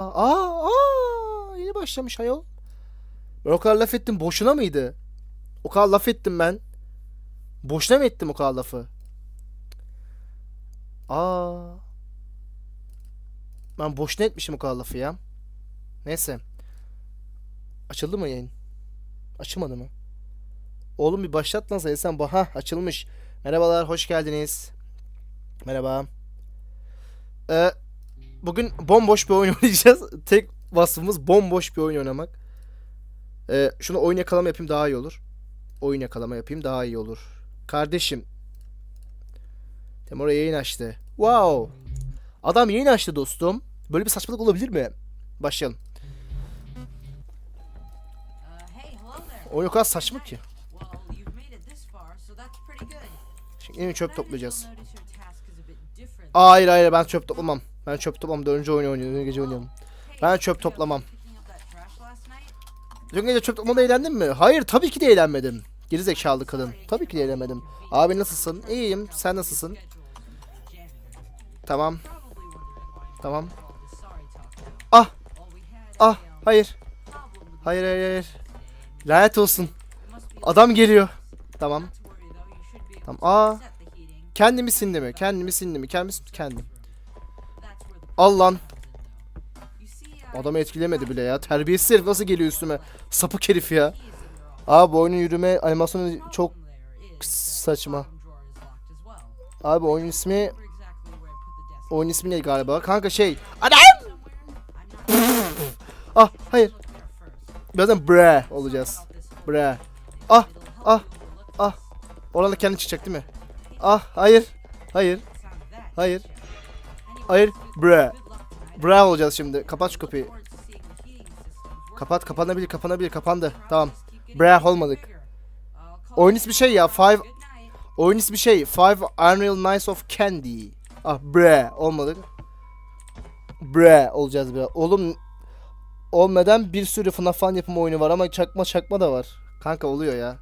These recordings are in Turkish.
Aa, aa, yeni başlamış ayol. Ben o kadar laf ettim boşuna mıydı? O kadar laf ettim ben. Boşuna mı ettim o kadar lafı? Aa. Ben boşuna etmişim o kadar lafı ya. Neyse. Açıldı mı yayın? Açılmadı mı? Oğlum bir başlat lan sen. Sen ha açılmış. Merhabalar, hoş geldiniz. Merhaba. Ee, bugün bomboş bir oyun oynayacağız. Tek vasfımız bomboş bir oyun oynamak. Ee, şunu oyun yakalama yapayım daha iyi olur. Oyun yakalama yapayım daha iyi olur. Kardeşim. Temora yayın açtı. Wow. Adam yayın açtı dostum. Böyle bir saçmalık olabilir mi? Başlayalım. Oyun o kadar saçma ki. Şimdi çöp toplayacağız. hayır hayır ben çöp toplamam. Ben çöp toplamdan önce oyun oynuyorum. Dün gece oynuyorum. Ben çöp toplamam. Dün gece çöp toplamada eğlendin mi? Hayır tabii ki de eğlenmedim. Gerizekalı kadın. Tabii ki de eğlenmedim. Abi nasılsın? İyiyim. Sen nasılsın? Tamam. Tamam. Ah. Ah. Hayır. Hayır hayır hayır. Lanet olsun. Adam geliyor. Tamam. Tamam. Aa. Kendimi sindim mi? Kendimi sindim mi? Kendimi sindim. Kendim. Al lan. Adamı etkilemedi bile ya. Terbiyesiz herif nasıl geliyor üstüme? Sapık herif ya. Abi oyunun yürüme animasyonu çok saçma. Abi oyun ismi... Oyun ismi ne galiba? Kanka şey... Adam! ah hayır. Birazdan bre olacağız. Bre. Ah ah ah. Orada kendi çıkacak değil mi? Ah hayır. Hayır. Hayır. Hayır. Bre. Bre olacağız şimdi. Kapat şu kapıyı. Kapat kapanabilir kapanabilir kapandı. Tamam. And olmadık. Oyun ismi şey ya. Five. Oyun ismi şey. Five Unreal Nights of Candy. Ah bre olmadı. Bre olacağız bre. Oğlum olmadan bir sürü FNAF fan yapımı oyunu var ama çakma çakma da var. Kanka oluyor ya.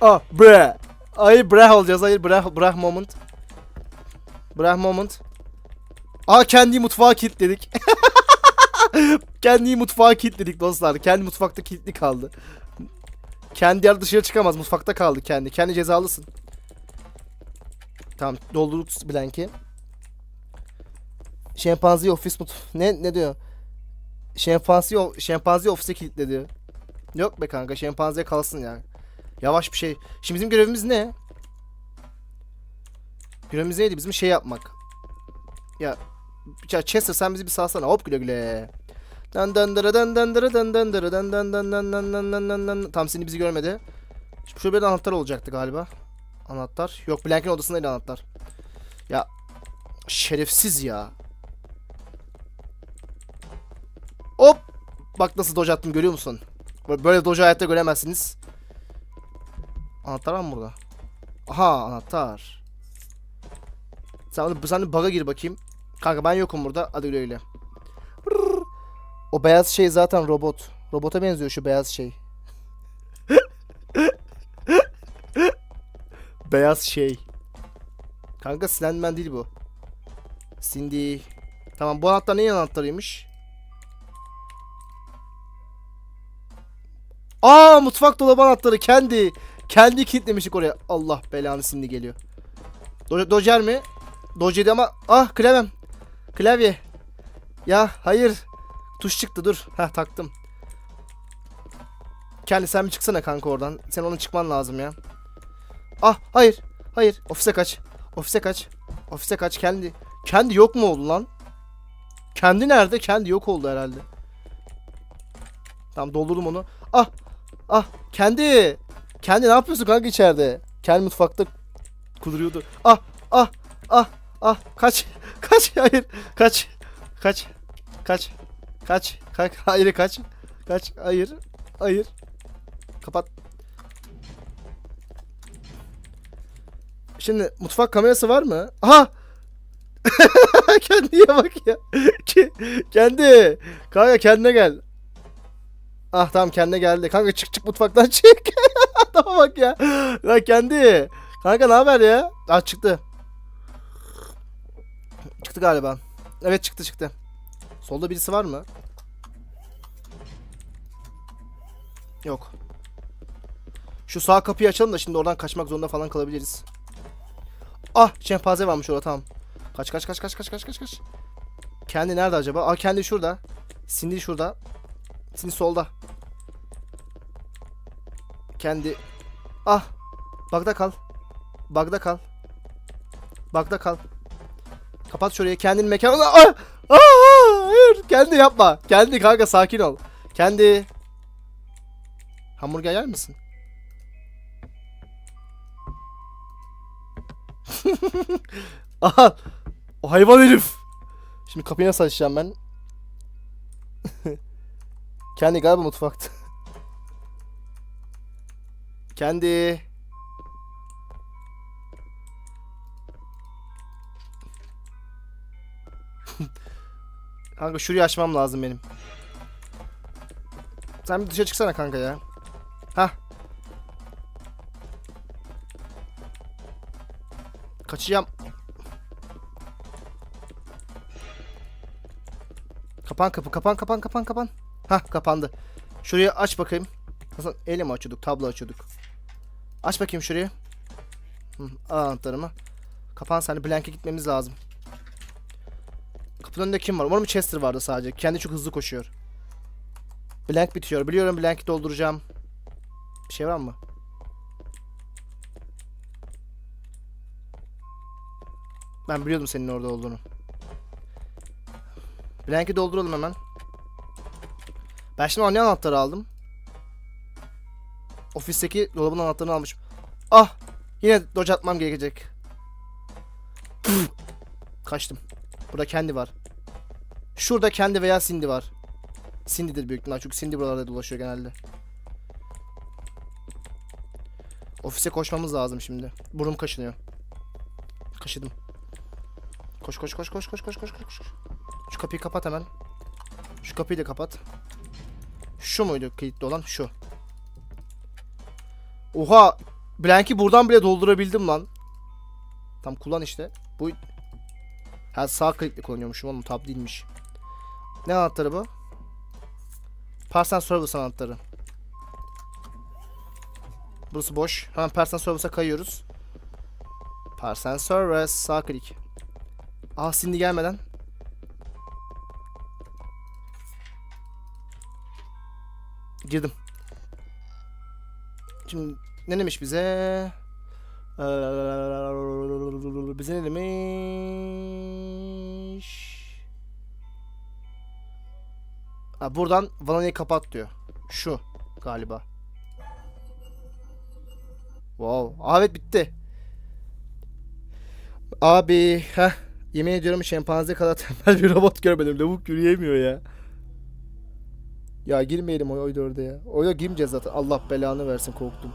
Ah bre. Hayır bre olacağız. Hayır bre bre moment. Bre moment. Aa kendi mutfağı kilitledik. kendi mutfağı kilitledik dostlar. Kendi mutfakta kilitli kaldı. Kendi yer dışarı çıkamaz. Mutfakta kaldı kendi. Kendi cezalısın. Tamam doldurduk blanki. Şempanzi ofis mut... Ne ne diyor? Şempanzi şempanzi ofise kilitle diyor. Yok be kanka şempanziye kalsın yani. Yavaş bir şey. Şimdi bizim görevimiz ne? Görevimiz neydi? Bizim şey yapmak. Ya ya Chester sen bizi bir salsana. Hop güle güle. Dan dan dara dan dan dara dan dan dara dan dan dan dan dan dan dan dan dan Tam seni bizi görmedi. Şimdi şurada bir anahtar olacaktı galiba. Anahtar. Yok Blank'in odasındaydı anahtar. Ya şerefsiz ya. Hop. Bak nasıl dodge attım görüyor musun? Böyle- dodge hayatta göremezsiniz. Anahtar var mı burada? Aha anahtar. Sen, sen de bug'a gir bakayım. Kanka ben yokum burada. Hadi güle güle. O beyaz şey zaten robot. Robota benziyor şu beyaz şey. beyaz şey. Kanka Slenderman değil bu. Cindy. Tamam bu anahtar neyin anahtarıymış? Aa mutfak dolabı anahtarı kendi. Kendi kilitlemiştik oraya. Allah belanı Cindy geliyor. Do Dojer mi? Dojer'di ama ah klavyem. Klavye. Ya hayır. Tuş çıktı dur. Heh taktım. Kendi sen bir çıksana kanka oradan. Sen onun çıkman lazım ya. Ah hayır. Hayır. Ofise kaç. Ofise kaç. Ofise kaç kendi. Kendi yok mu oldu lan? Kendi nerede? Kendi yok oldu herhalde. Tamam doldurdum onu. Ah. Ah. Kendi. Kendi ne yapıyorsun kanka içeride? Kendi mutfakta kuduruyordu. Ah. Ah. Ah. Ah. Kaç. Kaç. Hayır. Kaç. Kaç. Kaç. Kaç. Kaç. Hayır kaç. Kaç. Hayır. Hayır. Kapat. Şimdi mutfak kamerası var mı? Aha! Kendiye bak ya. Ke- Kendi. Kanka kendine gel. Ah tamam kendine geldi. Kanka çık çık mutfaktan çık. Adama bak ya. Ya kendi. Kanka ne haber ya? Ah çıktı. Çıktı galiba. Evet çıktı çıktı. Solda birisi var mı? Yok. Şu sağ kapıyı açalım da şimdi oradan kaçmak zorunda falan kalabiliriz. Ah şempanze varmış orada tamam. Kaç kaç kaç kaç kaç kaç kaç kaç. Kendi nerede acaba? Aa kendi şurada. Cindy şurada. Cindy solda. Kendi. Ah. Bagda kal. Bagda kal. Bagda kal. Kapat şurayı. Kendini mekanına. Ah! Ah! Hayır. Kendi yapma. Kendi kanka sakin ol. Kendi. Hamburger yer misin? Aha! O hayvan herif. Şimdi kapıyı nasıl açacağım ben? Kendi galiba mutfakta. Kendi. kanka şurayı açmam lazım benim. Sen bir dışarı çıksana kanka ya. Hah. Kaçacağım. Kapan kapı kapan kapan kapan kapan. Hah kapandı. Şurayı aç bakayım. Nasıl elle mi açıyorduk? Tablo açıyorduk. Aç bakayım şurayı. Hı, al anahtarımı. Kapan sen Blank'e gitmemiz lazım. Kapının önünde kim var? Umarım Chester vardı sadece. Kendi çok hızlı koşuyor. Blank bitiyor. Biliyorum Blank'i dolduracağım. Bir şey var mı? Ben biliyordum senin orada olduğunu. Blank'i dolduralım hemen. Ben şimdi ne anahtarı aldım? Ofisteki dolabın anahtarını almışım. Ah! Yine dodge atmam gerekecek. Kaçtım. Burada kendi var. Şurada kendi veya Cindy var. Cindy'dir büyük ihtimal çünkü Cindy buralarda dolaşıyor genelde. Ofise koşmamız lazım şimdi. Burnum kaşınıyor. Kaşıdım. Koş koş koş koş koş koş koş koş. Şu kapıyı kapat hemen. Şu kapıyı da kapat. Şu muydu kilitli olan? Şu. Oha! Blank'i buradan bile doldurabildim lan. Tam kullan işte. Bu Ha sağ klikle kullanıyormuşum oğlum tab değilmiş. Ne anahtarı bu? Parts and Service anahtarı. Burası boş. Hemen Parts and Service'a kayıyoruz. Parts and Service sağ klik. Ah Cindy gelmeden. Girdim. Şimdi ne demiş bize? Ee, bize ne demiş? Ha, buradan vanayı kapat diyor. Şu galiba. Wow. Aa, evet bitti. Abi heh. Yemin ediyorum şempanze kadar tembel bir robot görmedim. Lavuk yürüyemiyor ya. Ya girmeyelim o oyda orada ya. Oyda girmeyeceğiz zaten. Allah belanı versin korktum.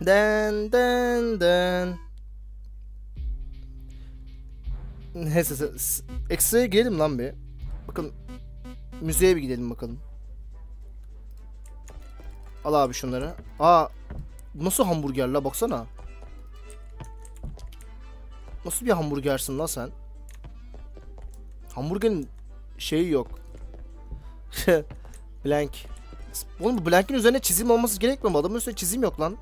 Den den den. Neyse ekstraya girelim lan bir. Bakın müzeye bir gidelim bakalım. Al abi şunları. Aa nasıl hamburger la baksana. Nasıl bir hamburgersin la sen? Hamburgerin şeyi yok. Blank. Oğlum bu blank'in üzerine çizim olması gerekmiyor mu? Adamın üstünde çizim yok lan.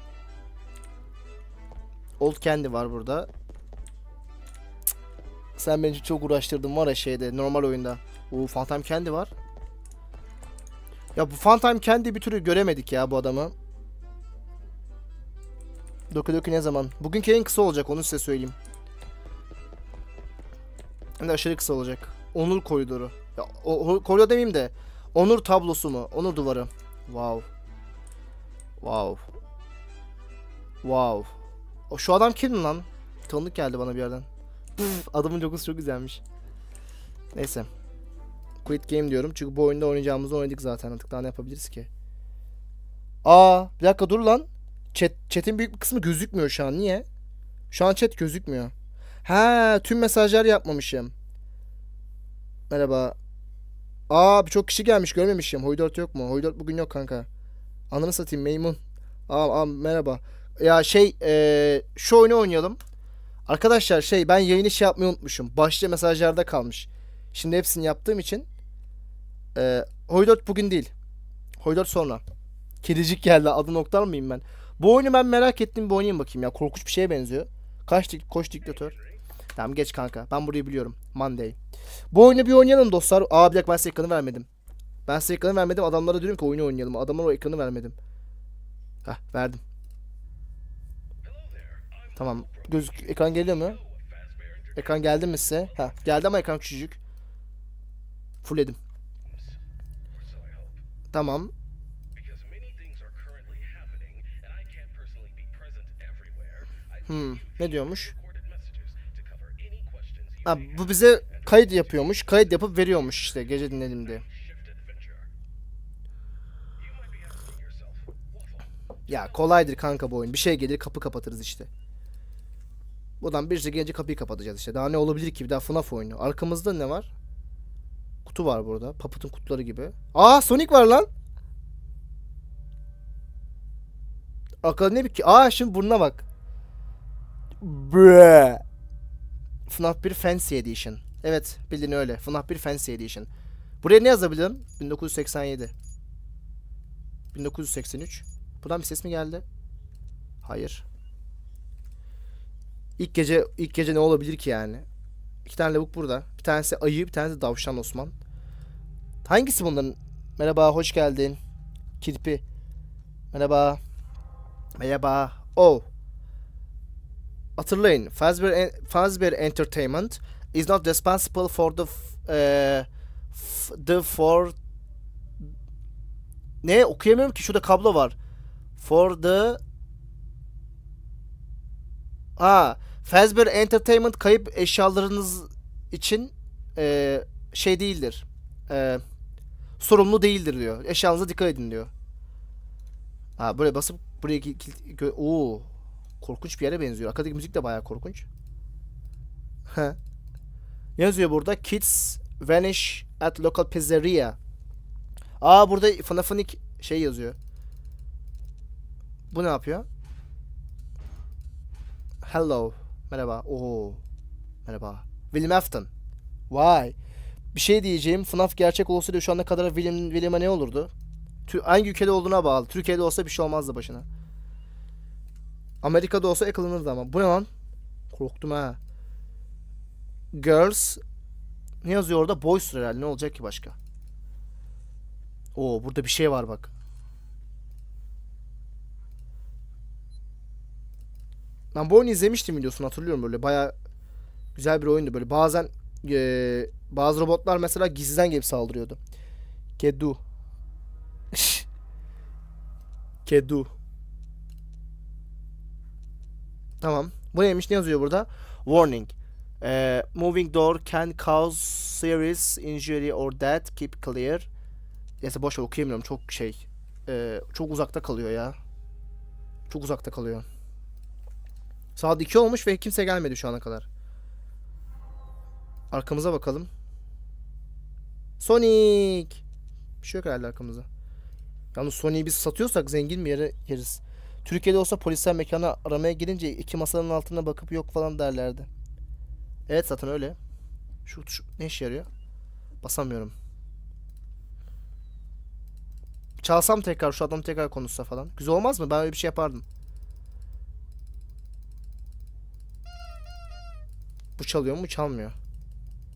Old Candy var burada. Sen beni çok uğraştırdın var ya şeyde normal oyunda. Oo Phantom Candy var. Ya bu Phantom Candy bir türlü göremedik ya bu adamı. Doku Doku ne zaman? Bugünkü en kısa olacak onu size söyleyeyim. Hem de aşırı kısa olacak. Onur koridoru. Ya, o, o- koridor demeyeyim de. Onur tablosu mu? Onur duvarı. Wow. Wow. Wow. O şu adam kim lan? Tanıdık geldi bana bir yerden. Püf, adamın logosu çok güzelmiş. Neyse. Quit game diyorum. Çünkü bu oyunda oynayacağımızı oynadık zaten. Artık daha ne yapabiliriz ki? Aa, bir dakika dur lan. Chat, chat'in büyük bir kısmı gözükmüyor şu an. Niye? Şu an chat gözükmüyor. Ha, tüm mesajlar yapmamışım. Merhaba. Aa birçok kişi gelmiş görmemişim. Hoydort yok mu? Hoydort bugün yok kanka. Ananı satayım Meymun. Aa, aa merhaba. Ya şey eee, şu oyunu oynayalım. Arkadaşlar şey ben yayını şey yapmayı unutmuşum. Başta mesajlarda kalmış. Şimdi hepsini yaptığım için e, Hoydort bugün değil. Hoydort sonra. Kedicik geldi. Adı noktar mıyım ben? Bu oyunu ben merak ettim bir oynayayım bakayım ya. Korkunç bir şeye benziyor. Kaç dik koş diktatör. Tamam geç kanka. Ben burayı biliyorum. Monday. Bu oyunu bir oynayalım dostlar. Aa bir dakika ben size ekranı vermedim. Ben size ekranı vermedim. Adamlara diyorum ki oyunu oynayalım. Adamlara o ekranı vermedim. Hah verdim. Tamam. Gözük ekran geliyor mu? Ekran geldi mi size? Ha, geldi ama ekran küçücük. Fullledim. Tamam. because many things Ha, bu bize kayıt yapıyormuş. Kayıt yapıp veriyormuş işte gece dinledim diye. Ya kolaydır kanka bu oyun. Bir şey gelir kapı kapatırız işte. Buradan birisi gelince kapıyı kapatacağız işte. Daha ne olabilir ki? Bir daha FNAF oyunu. Arkamızda ne var? Kutu var burada. Puppet'ın kutuları gibi. Aa Sonic var lan. Arkada ne bir ki? Aa şimdi burnuna bak. Bre. FNAF 1 Fancy Edition. Evet bildiğin öyle. FNAF 1 Fancy Edition. Buraya ne yazabilirim? 1987. 1983. Buradan bir ses mi geldi? Hayır. İlk gece ilk gece ne olabilir ki yani? İki tane lavuk burada. Bir tanesi ayı, bir tanesi davşan Osman. Hangisi bunların? Merhaba, hoş geldin. Kirpi. Merhaba. Merhaba. Oh. Hatırlayın. Fazbear, Fazbear Entertainment is not responsible for the f- the for ne okuyamıyorum ki şurada kablo var. For the Ha, Fazbear Entertainment kayıp eşyalarınız için eee, şey değildir. Eee, sorumlu değildir diyor. Eşyanıza dikkat edin diyor. Ha böyle basıp buraya ki- kilit- Oo. Korkunç bir yere benziyor. Arkadaki müzik de bayağı korkunç. Yazıyor burada Kids vanish at local pizzeria. Aa burada FNAF'ın şey yazıyor. Bu ne yapıyor? Hello. Merhaba. Oo. Merhaba. William Afton. Vay. Bir şey diyeceğim. FNAF gerçek olsaydı şu ana kadar William, William'a ne olurdu? Tü- hangi ülkede olduğuna bağlı. Türkiye'de olsa bir şey olmazdı başına. Amerika'da olsa yakalanırdı ama. Bu ne lan? Korktum ha. Girls. Ne yazıyor orada? Boys herhalde. Ne olacak ki başka? Oo burada bir şey var bak. Ben bu oyunu izlemiştim videosunu hatırlıyorum böyle baya güzel bir oyundu böyle bazen eee, bazı robotlar mesela gizliden gelip saldırıyordu. Kedu. Kedu. Tamam. Bu neymiş ne yazıyor burada? Warning. Eee, moving door can cause serious injury or death. Keep clear. Neyse boş ver okuyamıyorum çok şey. Eee, çok uzakta kalıyor ya. Çok uzakta kalıyor. Saat 2 olmuş ve kimse gelmedi şu ana kadar. Arkamıza bakalım. Sonic. Bir şey yok herhalde arkamızda. Yalnız Sonic'i biz satıyorsak zengin bir yere yeriz. Türkiye'de olsa polisler mekana aramaya gelince iki masanın altına bakıp yok falan derlerdi. Evet zaten öyle. Şu, şu ne işe yarıyor? Basamıyorum. Çalsam tekrar şu adam tekrar konuşsa falan. Güzel olmaz mı? Ben öyle bir şey yapardım. Bu çalıyor mu? Çalmıyor.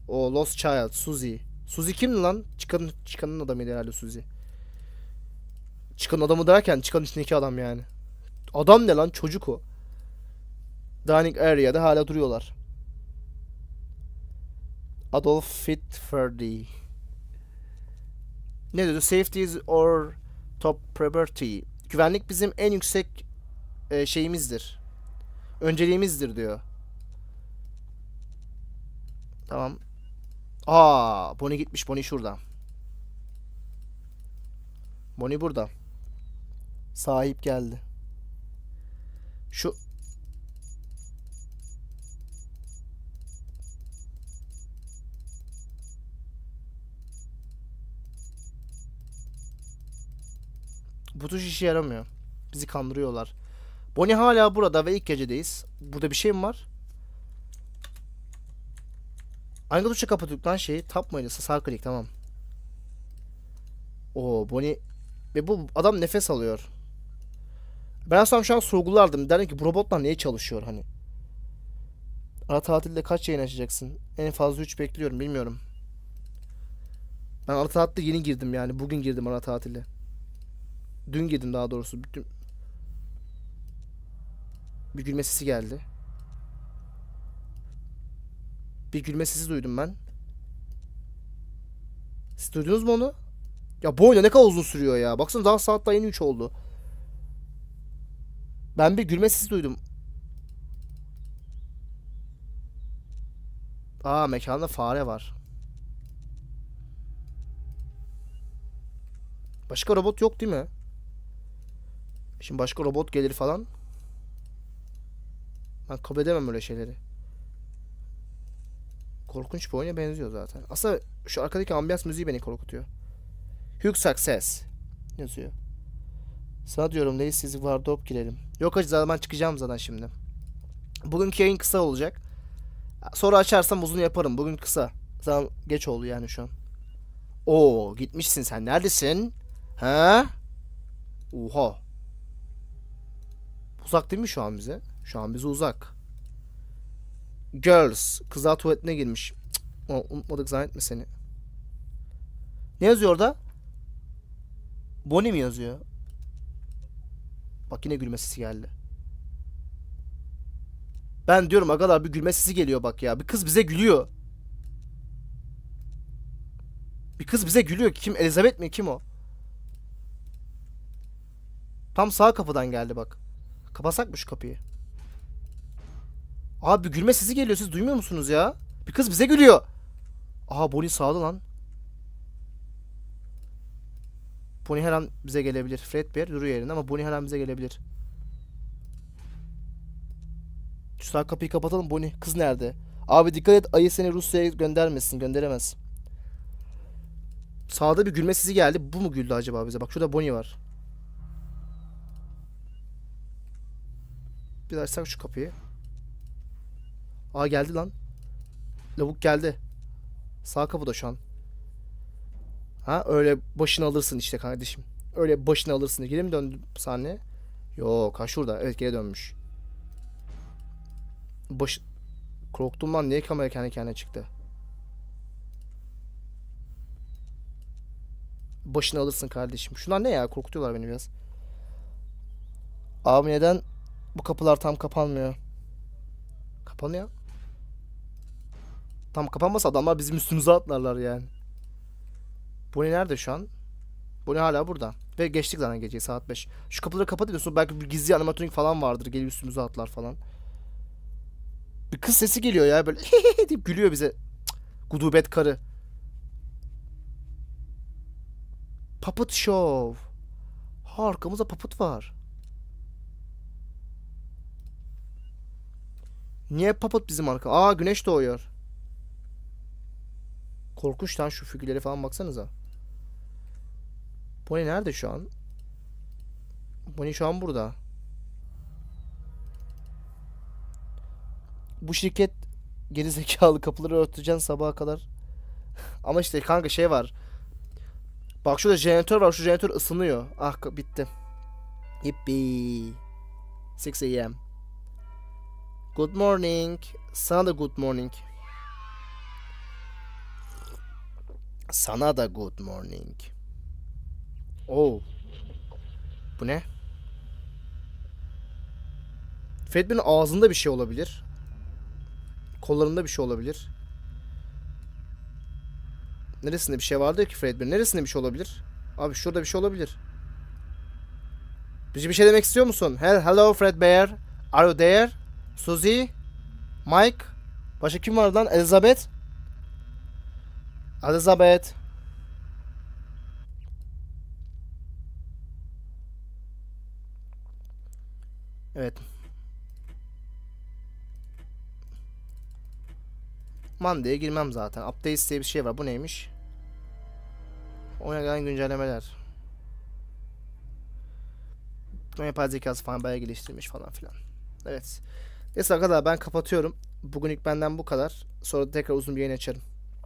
O Lost Child, Suzy. Suzy kimdi lan? Çıkanın, çıkanın adamıydı herhalde Suzy. Çıkan adamı derken çıkanın içindeki adam yani. Adam ne lan? Çocuk o. Dining Area'da hala duruyorlar. Adolf Fitferdy. Ne dedi? Safety is our top priority. Güvenlik bizim en yüksek e, şeyimizdir. Önceliğimizdir diyor. Tamam. Aa, Bonnie gitmiş. Bonnie şurada. Bonnie burada. Sahip geldi. Şu Bu tuş işe yaramıyor. Bizi kandırıyorlar. Bonnie hala burada ve ilk gecedeyiz. Burada bir şey mi var? Hangi tuşa kapatıyorduk lan şeyi? Tap? Sağ klik tamam. Oo Bonnie ve bu adam nefes alıyor. Ben aslında şu an sorgulardım. Derdim ki bu robotlar niye çalışıyor hani? Ara tatilde kaç yayın açacaksın? En fazla 3 bekliyorum bilmiyorum. Ben ara tatilde yeni girdim yani. Bugün girdim ara tatile. Dün girdim daha doğrusu. Dün... Bir gülme sesi geldi. Bir gülme sesi duydum ben. Siz duydunuz mu onu? Ya bu oyun ne kadar uzun sürüyor ya. Baksana daha saat daha yeni 3 oldu. Ben bir gülme sesi duydum. Aa mekanda fare var. Başka robot yok değil mi? Şimdi başka robot gelir falan. Ben kabul edemem öyle şeyleri. Korkunç bir oyuna benziyor zaten. Aslında şu arkadaki ambiyans müziği beni korkutuyor. Huge Success yazıyor. Sana diyorum neyi sizi var dop girelim. Yok hacı zaten ben çıkacağım zaten şimdi. Bugünkü yayın kısa olacak. Sonra açarsam uzun yaparım. Bugün kısa. Zaten geç oldu yani şu an. Oo gitmişsin sen. Neredesin? Ha? Oha. Uzak değil mi şu an bize? Şu an bize uzak. Girls. Kızlar tuvaletine girmiş. Cık, unutmadık zannetme seni. Ne yazıyor orada? Bonnie mi yazıyor? Bak yine gülme sesi geldi. Ben diyorum agalar bir gülme sesi geliyor bak ya. Bir kız bize gülüyor. Bir kız bize gülüyor. Kim? Elizabeth mi? Kim o? Tam sağ kapıdan geldi bak. Kapasak mı şu kapıyı? Abi gülme sesi geliyor. Siz duymuyor musunuz ya? Bir kız bize gülüyor. Aha Bonnie sağdı lan. Bonnie her an bize gelebilir. Fredbear duruyor yerinde ama Bonnie her an bize gelebilir. Şu sağ kapıyı kapatalım Bonnie. Kız nerede? Abi dikkat et ayı seni Rusya'ya göndermesin. Gönderemez. Sağda bir gülme sesi geldi. Bu mu güldü acaba bize? Bak şurada Bonnie var. Bir açsak şu kapıyı. Aa geldi lan. Lavuk geldi. Sağ kapıda şu an. Ha öyle başını alırsın işte kardeşim. Öyle başını alırsın. Geri mi döndü sahne? Yok ha şurada. Evet geri dönmüş. Baş... Korktum lan niye kamera kendi kendine çıktı? Başını alırsın kardeşim. Şunlar ne ya? Korkutuyorlar beni biraz. Abi neden bu kapılar tam kapanmıyor? Kapanıyor. Tam kapanmasa adamlar bizim üstümüze atlarlar yani. Bonnie nerede şu an? Bonnie hala burada. Ve geçtik zaten geceyi saat 5. Şu kapıları kapatıyorsun. Belki bir gizli animatronik falan vardır. Gelip üstümüze atlar falan. Bir kız sesi geliyor ya böyle deyip gülüyor bize. Cık, Gudubet karı. Puppet Show. Ha arkamızda puppet var. Niye puppet bizim arka? Aa güneş doğuyor. Korkunç lan şu figürlere falan baksanıza. Bonnie nerede şu an? Bonnie şu an burada. Bu şirket geri zekalı kapıları örteceksin sabaha kadar. Ama işte kanka şey var. Bak şurada jeneratör var. Şu jeneratör ısınıyor. Ah bitti. Yippee. 6 a.m. Good morning. Sana da good morning. Sana da good morning. Oh. Bu ne? Fredbear'ın ağzında bir şey olabilir. Kollarında bir şey olabilir. Neresinde bir şey vardı ki Fredbear? Neresinde bir şey olabilir? Abi şurada bir şey olabilir. Bize bir şey demek istiyor musun? Hel Hello Fredbear. Are you there? Suzy? Mike? Başka kim var lan? Elizabeth? Elizabeth. Evet. Monday'e girmem zaten. Updates diye bir şey var. Bu neymiş? Oyuna gelen güncellemeler. Yapay zekası falan bayağı geliştirmiş falan filan. Evet. Neyse arkadaşlar ben kapatıyorum. Bugünlük benden bu kadar. Sonra tekrar uzun bir yayın açarım.